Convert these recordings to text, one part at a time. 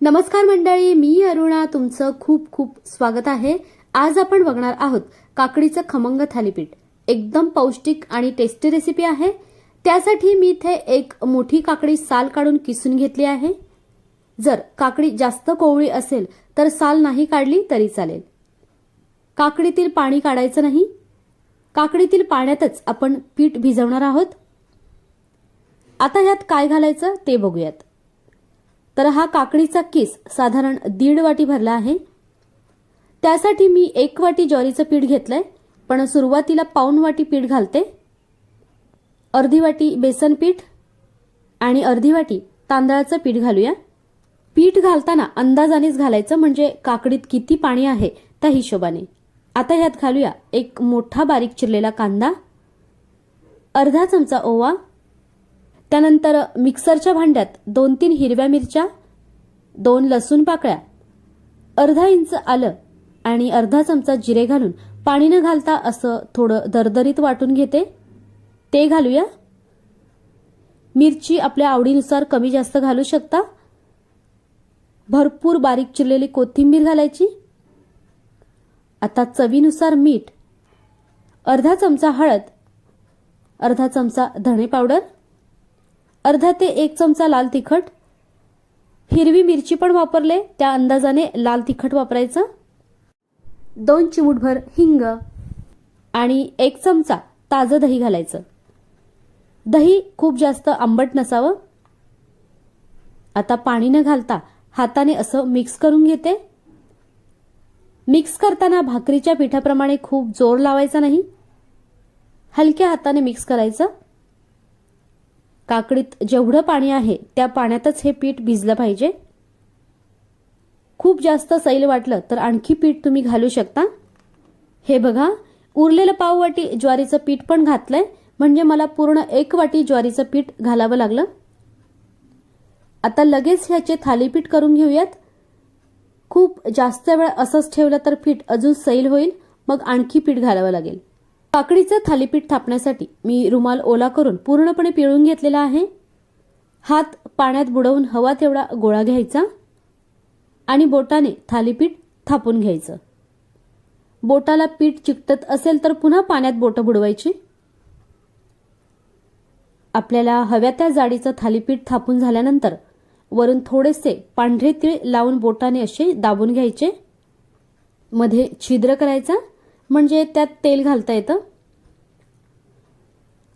नमस्कार मंडळी मी अरुणा. तुमचं खूप खूप स्वागत आहे. आज आपण बघणार आहोत काकडीचं खमंग थालीपीठ. एकदम पौष्टिक आणि टेस्टी रेसिपी आहे. त्यासाठी मी इथे एक मोठी काकडी साल काढून किसून घेतली आहे. जर काकडी जास्त कोवळी असेल तर साल नाही काढली तरी चालेल. काकडीतील पाणी काढायचं नाही. काकडीतील पाण्यातच आपण पीठ भिजवणार आहोत. आता ह्यात काय घालायचं ते बघूयात. तर हा काकडीचा किस साधारण दीड वाटी भरला आहे. त्यासाठी मी एक वाटी ज्वारीचं पीठ घेतलंय पण सुरुवातीला पाऊन वाटी पीठ घालते. अर्धी वाटी बेसन पीठ आणि अर्धी वाटी तांदळाचं पीठ घालूया. पीठ घालताना अंदाजानेच घालायचं म्हणजे काकडीत किती पाणी आहे त्या हिशोबाने. आता ह्यात घालूया एक मोठा बारीक चिरलेला कांदा अर्धा चमचा ओवा त्यानंतर मिक्सरच्या भांड्यात दोन तीन हिरव्या मिरच्या दोन लसूण पाकळ्या. अर्धा इंच आलं आणि अर्धा चमचा जिरे घालून पाणी न घालता असं थोडं दरदरीत वाटून घेते. ते घालूया. मिरची आपल्या आवडीनुसार कमी जास्त घालू शकता. भरपूर बारीक चिरलेली कोथिंबीर घालायची. आता चवीनुसार मीठ अर्धा चमचा हळद अर्धा चमचा धणे पावडर अर्धा ते एक चमचा लाल तिखट. हिरवी मिरची पण वापरले. त्या अंदाजाने लाल तिखट वापरायचं. दोन चिमूटभर हिंग आणि एक चमचा ताजं दही घालायचं. दही खूप जास्त आंबट नसावं. आता पाणी न घालता हाताने असं मिक्स करून घेते. मिक्स करताना भाकरीच्या पिठाप्रमाणे खूप जोर लावायचा नाही. हलक्या हाताने मिक्स करायचं. काकडीत जेवढं पाणी आहे त्या पाण्यातच हे पीठ भिजलं पाहिजे. खूप जास्त सैल वाटलं तर आणखी पीठ तुम्ही घालू शकता. हे बघा उरलेलं पाववाटी ज्वारीचं पीठ पण घातलंय. म्हणजे मला पूर्ण एक वाटी ज्वारीचं पीठ घालावं लागलं. आता लगेच ह्याचे थालीपीठ करून घेऊयात. खूप जास्त वेळ असंच ठेवलं तर पीठ अजून सैल होईल मग आणखी पीठ घालावं लागेल. काकडीचं थालीपीठ थापण्यासाठी मी रुमाल ओला करून पूर्णपणे पिळून घेतलेला आहे. हात पाण्यात बुडवून हवा तेवढा गोळा घ्यायचा आणि बोटाने थालीपीठ थापून घ्यायचं. बोटाला पीठ चिकटत असेल तर पुन्हा पाण्यात बोटं बुडवायची. आपल्याला हव्या त्या जाडीचं थालीपीठ थापून झाल्यानंतर वरून थोडेसे पांढरे तीळ लावून बोटाने असे दाबून घ्यायचे. मध्ये छिद्र करायचा. म्हणजे त्यात तेल घालता येतं?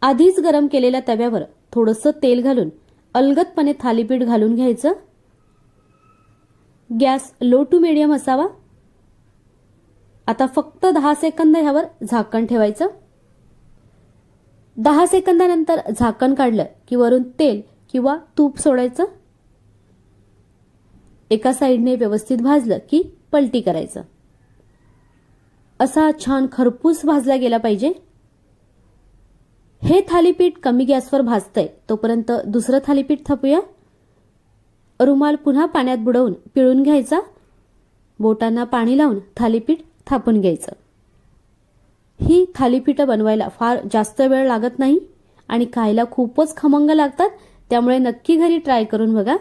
आधीच गरम केलेल्या तव्यावर थोडंसं तेल घालून अलगदपणे थालीपीठ घालून घ्यायचं. गॅस लो टू मिडियम असावा. आता फक्त दहा सेकंद ह्यावर झाकण ठेवायचं. दहा सेकंदानंतर झाकण काढलं की वरून तेल किंवा तूप सोडायचं. एका साईडने व्यवस्थित भाजलं की पलटी करायचं. असा छान खरपूस भाजला गेला पाहिजे. हे थालीपीठ कमी गॅसवर भाजतंय. तोपर्यंत दुसरं थालीपीठ थापूया. रुमाल पुन्हा पाण्यात बुडवून पिळून घ्यायचा. बोटांना पाणी लावून थालीपीठ थापून घ्यायचं. ही थालीपीठं बनवायला फार जास्त वेळ लागत नाही आणि खायला खूपच खमंग लागतात त्यामुळे नक्की घरी ट्राय करून बघा.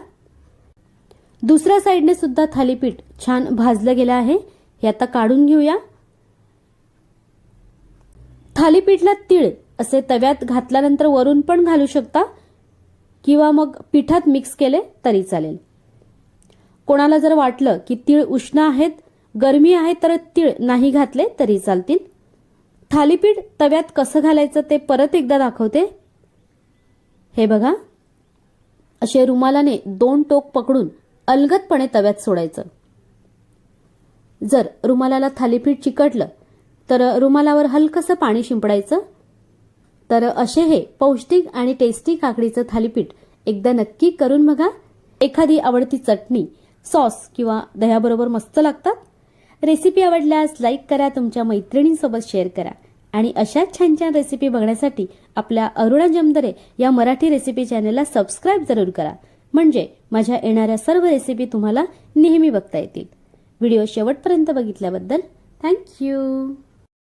दुसऱ्या साईडने सुद्धा थालीपीठ छान भाजलं गेलं आहे. हे आता काढून घेऊया. थालीपीठला तीळ असे तव्यात घातल्यानंतर वरून पण घालू शकता किंवा मग पिठात मिक्स केले तरी चालेल. कोणाला जर वाटलं की तीळ उष्ण आहेत गरमी आहे तर तीळ नाही घातले तरी चालतील. थालीपीठ तव्यात कसं घालायचं ते परत एकदा दाखवते. हे बघा. असे रुमालाने दोन टोक पकडून अलगदपणे तव्यात सोडायचं. जर रुमालाला थालीपीठ चिकटलं तर रुमालावर हलकंसं पाणी शिंपडायचं. तर असे हे पौष्टिक आणि टेस्टी काकडीचं थालीपीठ एकदा नक्की करून बघा. एखादी आवडती चटणी सॉस किंवा दह्याबरोबर मस्त लागतात. रेसिपी आवडल्यास लाईक करा तुमच्या मैत्रिणींसोबत शेअर करा. आणि अशाच छान छान रेसिपी बघण्यासाठी आपल्या अरुणा जमदरे या मराठी रेसिपी चॅनलला सबस्क्राईब जरूर करा. म्हणजे माझ्या येणाऱ्या सर्व रेसिपी तुम्हाला नेहमी बघता येतील. व्हिडिओ शेवटपर्यंत बघितल्याबद्दल थँक्यू